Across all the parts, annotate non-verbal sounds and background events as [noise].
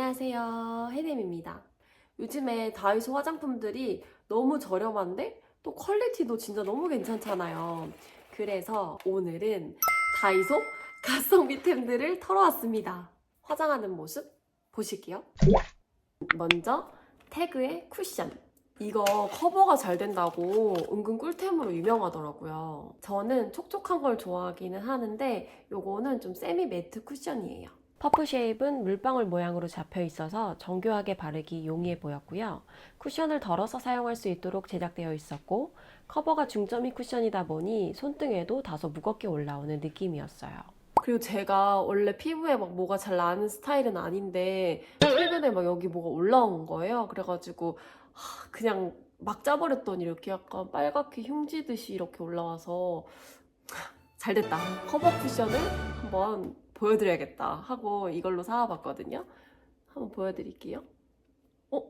안녕하세요. 해림입니다. 요즘에 다이소 화장품들이 너무 저렴한데 또 퀄리티도 진짜 너무 괜찮잖아요. 그래서 오늘은 다이소 가성비템들을 털어왔습니다. 화장하는 모습 보실게요. 먼저 태그의 쿠션. 이거 커버가 잘 된다고 은근 꿀템으로 유명하더라고요. 저는 촉촉한 걸 좋아하기는 하는데 요거는 좀 세미 매트 쿠션이에요. 퍼프 쉐입은 물방울 모양으로 잡혀 있어서 정교하게 바르기 용이해 보였고요. 쿠션을 덜어서 사용할 수 있도록 제작되어 있었고 커버가 중점이 쿠션이다 보니 손등에도 다소 무겁게 올라오는 느낌이었어요. 그리고 제가 원래 피부에 막 뭐가 잘 나는 스타일은 아닌데 최근에 막 여기 뭐가 올라온 거예요. 그래가지고 하, 그냥 막 짜버렸더니 이렇게 약간 빨갛게 흉지듯이 이렇게 올라와서 잘 됐다. 커버 쿠션을 한번 보여드려야겠다 하고 이걸로 사와봤거든요. 한번 보여드릴게요. 어?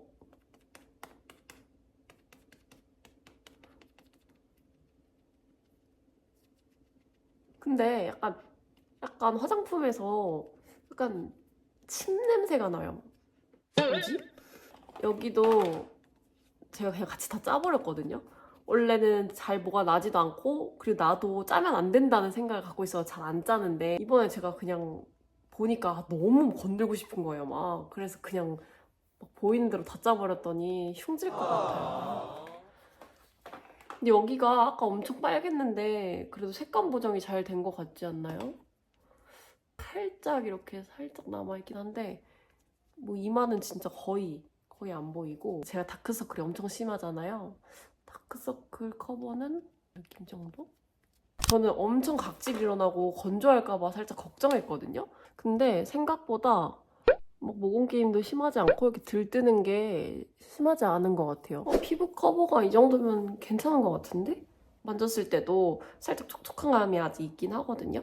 근데 약간 약간 화장품에서 약간 침 냄새가 나요. 뭐지? 여기도 제가 그냥 같이 다 짜버렸거든요. 원래는 잘 뭐가 나지도 않고 그리고 나도 짜면 안 된다는 생각을 갖고 있어서 잘 안 짜는데 이번에 제가 그냥 보니까 너무 건들고 싶은 거예요 막. 그래서 그냥 막 보이는 대로 다 짜버렸더니 흉질 것 같아요. 근데 여기가 아까 엄청 빨갰는데 그래도 색감 보정이 잘 된 것 같지 않나요? 살짝 이렇게 살짝 남아있긴 한데 뭐 이마는 진짜 거의 거의 안 보이고 제가 다크서클이 엄청 심하잖아요 다크서클 커버는 느낌 정도? 저는 엄청 각질 일어나고 건조할까봐 살짝 걱정했거든요. 근데 생각보다 막 모공 게임도 심하지 않고 이렇게 들뜨는 게 심하지 않은 것 같아요. 어, 피부 커버가 이 정도면 괜찮은 것 같은데? 만졌을 때도 살짝 촉촉한 감이 아직 있긴 하거든요.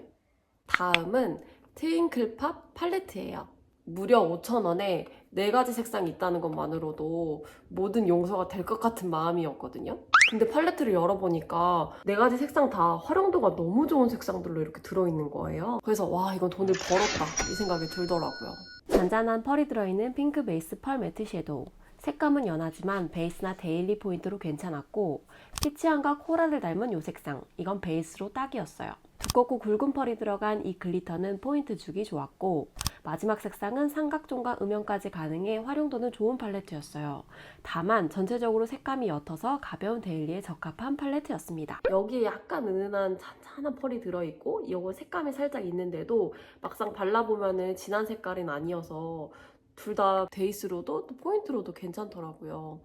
다음은 트윙클팝 팔레트예요. 무려 5,000원에 네 가지 색상이 있다는 것만으로도 모든 용서가 될 것 같은 마음이었거든요. 근데 팔레트를 열어보니까 네 가지 색상 다 활용도가 너무 좋은 색상들로 이렇게 들어있는 거예요. 그래서 와 이건 돈을 벌었다 이 생각이 들더라고요. 잔잔한 펄이 들어있는 핑크 베이스 펄 매트 섀도우. 색감은 연하지만 베이스나 데일리 포인트로 괜찮았고 피치함과 코랄을 닮은 요 색상. 이건 베이스로 딱이었어요. 두껍고 굵은 펄이 들어간 이 글리터는 포인트 주기 좋았고 마지막 색상은 삼각존과 음영까지 가능해 활용도는 좋은 팔레트였어요. 다만 전체적으로 색감이 옅어서 가벼운 데일리에 적합한 팔레트였습니다. 여기에 약간 은은한 찬찬한 펄이 들어있고 이거 색감이 살짝 있는데도 막상 발라보면은 진한 색깔은 아니어서 둘 다 베이스로도 또 포인트로도 괜찮더라고요.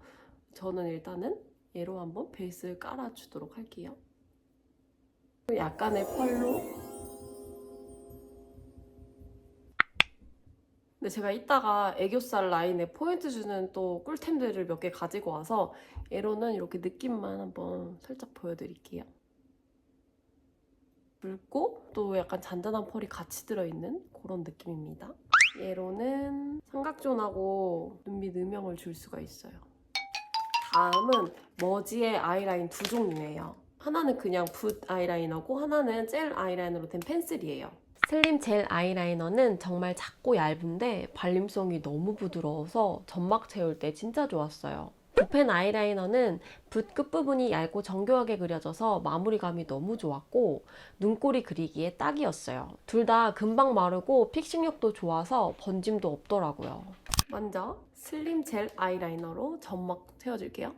저는 일단은 얘로 한번 베이스를 깔아주도록 할게요. 약간의 펄로 근데 제가 이따가 애교살 라인에 포인트 주는 또 꿀템들을 몇 개 가지고 와서 얘로는 이렇게 느낌만 한번 살짝 보여드릴게요. 붉고 또 약간 잔잔한 펄이 같이 들어있는 그런 느낌입니다. 얘로는 삼각존하고 눈밑 음영을 줄 수가 있어요. 다음은 머지의 아이라인 두 종류예요. 하나는 그냥 붓 아이라이너고 하나는 젤 아이라이너로 된 펜슬이에요. 슬림 젤 아이라이너는 정말 작고 얇은데 발림성이 너무 부드러워서 점막 채울 때 진짜 좋았어요. 붓펜 아이라이너는 붓 끝부분이 얇고 정교하게 그려져서 마무리감이 너무 좋았고 눈꼬리 그리기에 딱이었어요. 둘 다 금방 마르고 픽싱력도 좋아서 번짐도 없더라고요. 먼저 슬림 젤 아이라이너로 점막 채워줄게요.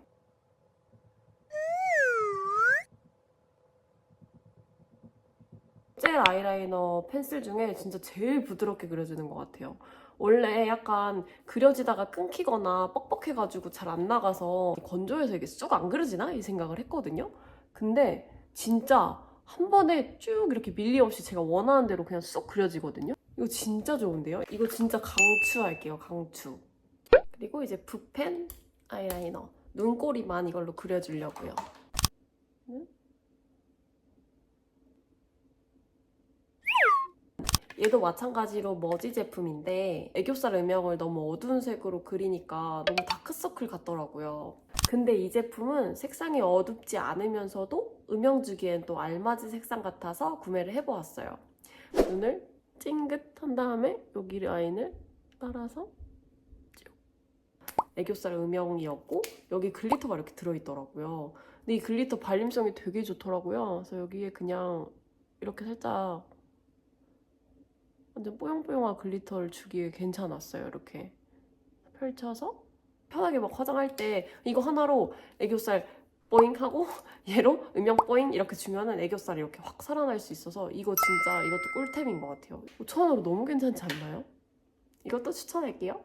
젤 아이라이너 펜슬 중에 진짜 제일 부드럽게 그려지는 것 같아요. 원래 약간 그려지다가 끊기거나 뻑뻑해가지고 잘 안 나가서 건조해서 이게 쑥 안 그려지나? 이 생각을 했거든요. 근데 진짜 한 번에 쭉 이렇게 밀리 없이 제가 원하는 대로 그냥 쑥 그려지거든요. 이거 진짜 좋은데요? 이거 진짜 강추할게요, 강추. 그리고 이제 붓펜 아이라이너. 눈꼬리만 이걸로 그려주려고요. 얘도 마찬가지로 머지 제품인데 애교살 음영을 너무 어두운 색으로 그리니까 너무 다크서클 같더라고요. 근데 이 제품은 색상이 어둡지 않으면서도 음영 주기엔 또 알맞은 색상 같아서 구매를 해보았어요. 눈을 찡긋한 다음에 여기 라인을 따라서 애교살 음영이었고 여기 글리터가 이렇게 들어있더라고요. 근데 이 글리터 발림성이 되게 좋더라고요. 그래서 여기에 그냥 이렇게 살짝 완전 뽀용뽀용한 글리터를 주기에 괜찮았어요. 이렇게 펼쳐서 편하게 막 화장할 때 이거 하나로 애교살 뽀잉 하고 [laughs] 얘로 음영 뽀잉 이렇게 주면은 애교살이 이렇게 확 살아날 수 있어서 이거 진짜 이것도 꿀템인 것 같아요. 5,000원으로 너무 괜찮지 않나요? 이것도 추천할게요.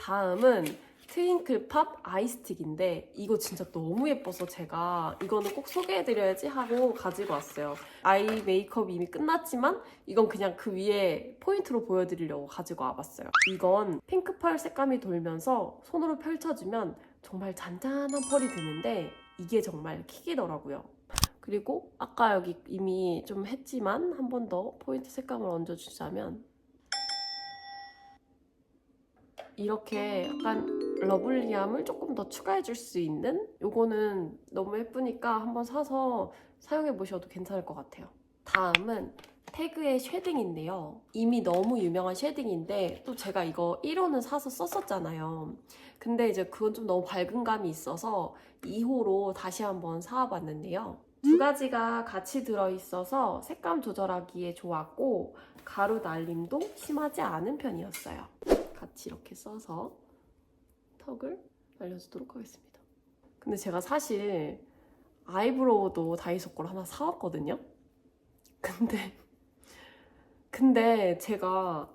다음은 트윙클 팝 아이스틱인데 이거 진짜 너무 예뻐서 제가 이거는 꼭 소개해드려야지 하고 가지고 왔어요. 아이 메이크업이 이미 끝났지만 이건 그냥 그 위에 포인트로 보여드리려고 가지고 와봤어요. 이건 핑크펄 색감이 돌면서 손으로 펼쳐주면 정말 잔잔한 펄이 드는데 이게 정말 킥이더라고요. 그리고 아까 여기 이미 좀 했지만 한 번 더 포인트 색감을 얹어주자면 이렇게 약간 러블리함을 조금 더 추가해 줄 수 있는 요거는 너무 예쁘니까 한번 사서 사용해 보셔도 괜찮을 것 같아요. 다음은 태그의 쉐딩인데요. 이미 너무 유명한 쉐딩인데 또 제가 이거 1호는 사서 썼었잖아요. 근데 이제 그건 좀 너무 밝은 감이 있어서 2호로 다시 한번 사와봤는데요. 두 가지가 같이 들어있어서 색감 조절하기에 좋았고 가루 날림도 심하지 않은 편이었어요. 같이 이렇게 써서 턱을 날려주도록 하겠습니다. 근데 제가 사실 아이브로우도 다이소 걸 하나 사왔거든요. 근데 근데 제가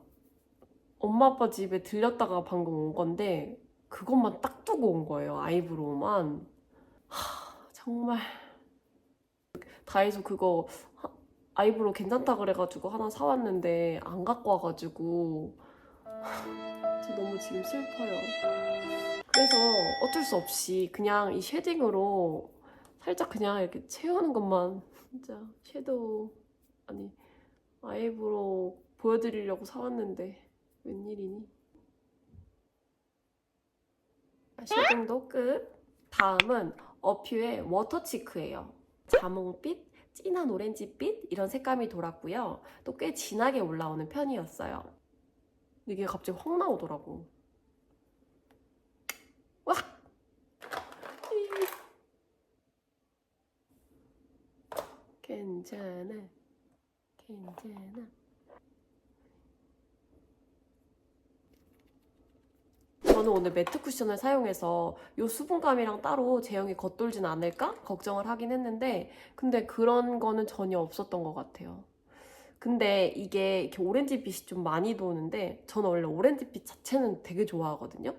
엄마 아빠 집에 들렸다가 방금 온 건데 그것만 딱 두고 온 거예요. 아이브로우만. 하, 정말 다이소 그거 하- 아이브로우 괜찮다 그래가지고 하나 사왔는데 안 갖고 와가지고 저 너무 지금 슬퍼요. 그래서 어쩔 수 없이 그냥 이 쉐딩으로 살짝 그냥 이렇게 채우는 것만 진짜 섀도우 아니 아이브로우 보여드리려고 사왔는데 웬일이니? 아, 쉐딩도 끝. 다음은 어퓨의 워터치크예요. 자몽빛, 진한 오렌지빛 이런 색감이 돌았고요. 또 꽤 진하게 올라오는 편이었어요. 이게 갑자기 확 나오더라고. 와! 괜찮아. 괜찮아. 저는 오늘 매트 쿠션을 사용해서 이 수분감이랑 따로 제형이 겉돌진 않을까 걱정을 하긴 했는데 근데 그런 거는 전혀 없었던 것 같아요. 근데 이게 이렇게 오렌지빛이 좀 많이 도는데 저는 원래 오렌지빛 자체는 되게 좋아하거든요.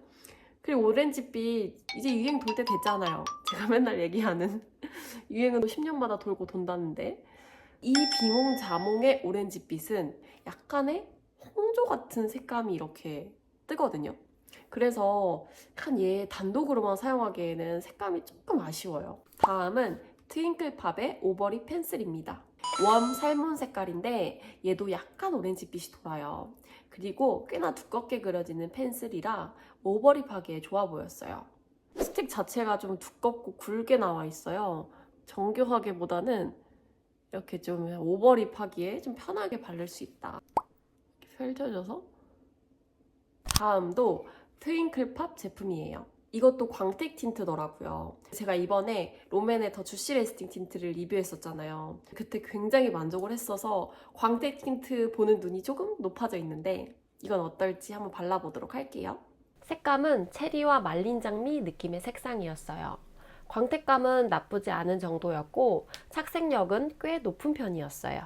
그리고 오렌지빛 이제 유행 돌 때 됐잖아요. 제가 [laughs] 맨날 얘기하는 [laughs] 유행은 10년마다 돌고 돈다는데 이 비몽 자몽의 오렌지빛은 약간의 홍조 같은 색감이 이렇게 뜨거든요. 그래서 약간 얘 단독으로만 사용하기에는 색감이 조금 아쉬워요. 다음은 트윙클팝의 오버립 펜슬입니다. 웜 살몬 색깔인데 얘도 약간 오렌지빛이 돌아요. 그리고 꽤나 두껍게 그려지는 펜슬이라 오버립하기에 좋아 보였어요. 스틱 자체가 좀 두껍고 굵게 나와 있어요. 정교하게보다는 이렇게 좀 오버립하기에 좀 편하게 바를 수 있다. 펼쳐져서 다음도 트윙클팝 제품이에요. 이것도 광택 틴트더라고요. 제가 이번에 롬앤의 더 주시 레스팅 틴트를 리뷰했었잖아요. 그때 굉장히 만족을 했어서 광택 틴트 보는 눈이 조금 높아져 있는데 이건 어떨지 한번 발라보도록 할게요. 색감은 체리와 말린 장미 느낌의 색상이었어요. 광택감은 나쁘지 않은 정도였고 착색력은 꽤 높은 편이었어요.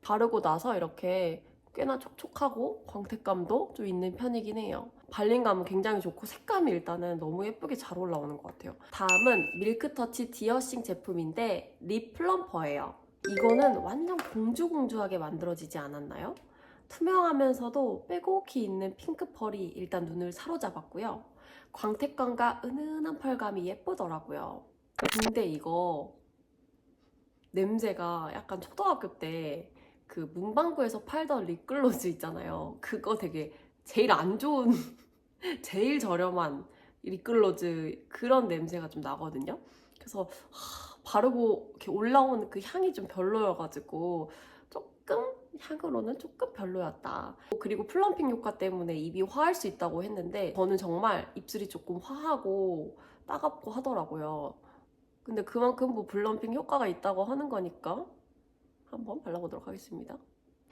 바르고 나서 이렇게 꽤나 촉촉하고 광택감도 좀 있는 편이긴 해요. 발림감은 굉장히 좋고 색감이 일단은 너무 예쁘게 잘 올라오는 것 같아요. 다음은 밀크터치 디어싱 제품인데 립 플럼퍼예요. 이거는 완전 공주공주하게 만들어지지 않았나요? 투명하면서도 빼곡히 있는 핑크 펄이 일단 눈을 사로잡았고요. 광택감과 은은한 펄감이 예쁘더라고요. 근데 이거 냄새가 약간 초등학교 때 그 문방구에서 팔던 립글로즈 있잖아요. 그거 되게 제일 안 좋은, [laughs] 제일 저렴한 립글로즈 그런 냄새가 좀 나거든요. 그래서 하, 바르고 이렇게 올라오는 그 향이 좀 별로여가지고 조금 향으로는 조금 별로였다. 그리고 플럼핑 효과 때문에 입이 화할 수 있다고 했는데 저는 정말 입술이 조금 화하고 따갑고 하더라고요. 근데 그만큼 뭐 블럼핑 효과가 있다고 하는 거니까 한번 발라보도록 하겠습니다.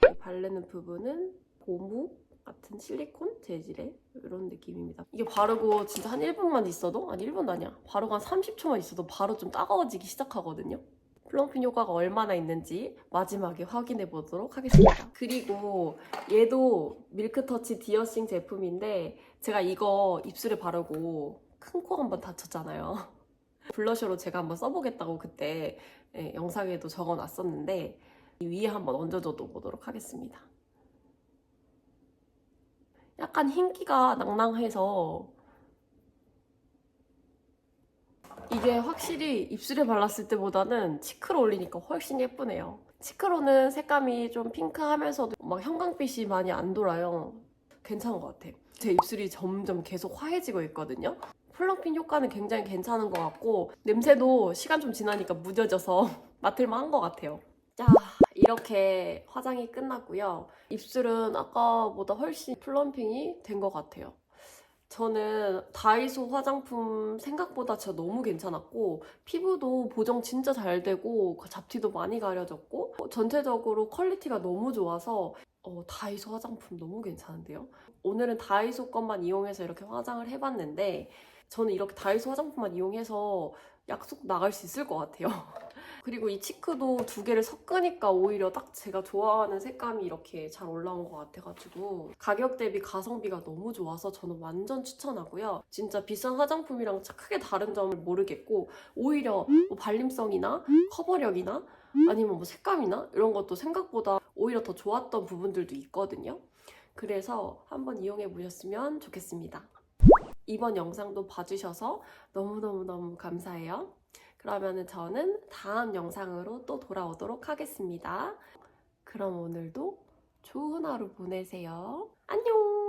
이 바르는 부분은 고무 같은 실리콘 재질의 이런 느낌입니다. 이게 바르고 진짜 한 1분만 있어도 아니 1분도 아니야. 바르고 한 30초만 있어도 바로 좀 따가워지기 시작하거든요. 플럼핑 효과가 얼마나 있는지 마지막에 확인해 보도록 하겠습니다. 그리고 얘도 밀크터치 디어싱 제품인데 제가 이거 입술에 바르고 큰 코 한번 다쳤잖아요. 블러셔로 제가 한번 써보겠다고 그때 예, 영상에도 적어놨었는데 이 위에 한번 얹어줘도 보도록 하겠습니다. 약간 흰기가 낭낭해서 이게 확실히 입술에 발랐을 때보다는 치크로 올리니까 훨씬 예쁘네요. 치크로는 색감이 좀 핑크하면서도 막 형광빛이 많이 안 돌아요. 괜찮은 것 같아요. 제 입술이 점점 계속 화해지고 있거든요. 플럼핑 효과는 굉장히 괜찮은 것 같고 냄새도 시간 좀 지나니까 무뎌져서 [laughs] 맡을만 한 것 같아요. 자, 이렇게 화장이 끝났고요. 입술은 아까보다 훨씬 플럼핑이 된 것 같아요. 저는 다이소 화장품 생각보다 진짜 너무 괜찮았고 피부도 보정 진짜 잘 되고 잡티도 많이 가려졌고 어, 전체적으로 퀄리티가 너무 좋아서 어, 다이소 화장품 너무 괜찮은데요? 오늘은 다이소 것만 이용해서 이렇게 화장을 해봤는데 저는 이렇게 다이소 화장품만 이용해서 약속 나갈 수 있을 것 같아요. [laughs] 그리고 이 치크도 두 개를 섞으니까 오히려 딱 제가 좋아하는 색감이 이렇게 잘 올라온 것 같아가지고 가격 대비 가성비가 너무 좋아서 저는 완전 추천하고요. 진짜 비싼 화장품이랑 크게 다른 점을 모르겠고 오히려 뭐 발림성이나 커버력이나 아니면 뭐 색감이나 이런 것도 생각보다 오히려 더 좋았던 부분들도 있거든요. 그래서 한번 이용해 보셨으면 좋겠습니다. 이번 영상도 봐주셔서 너무너무너무 감사해요. 그러면 저는 다음 영상으로 또 돌아오도록 하겠습니다. 그럼 오늘도 좋은 하루 보내세요. 안녕!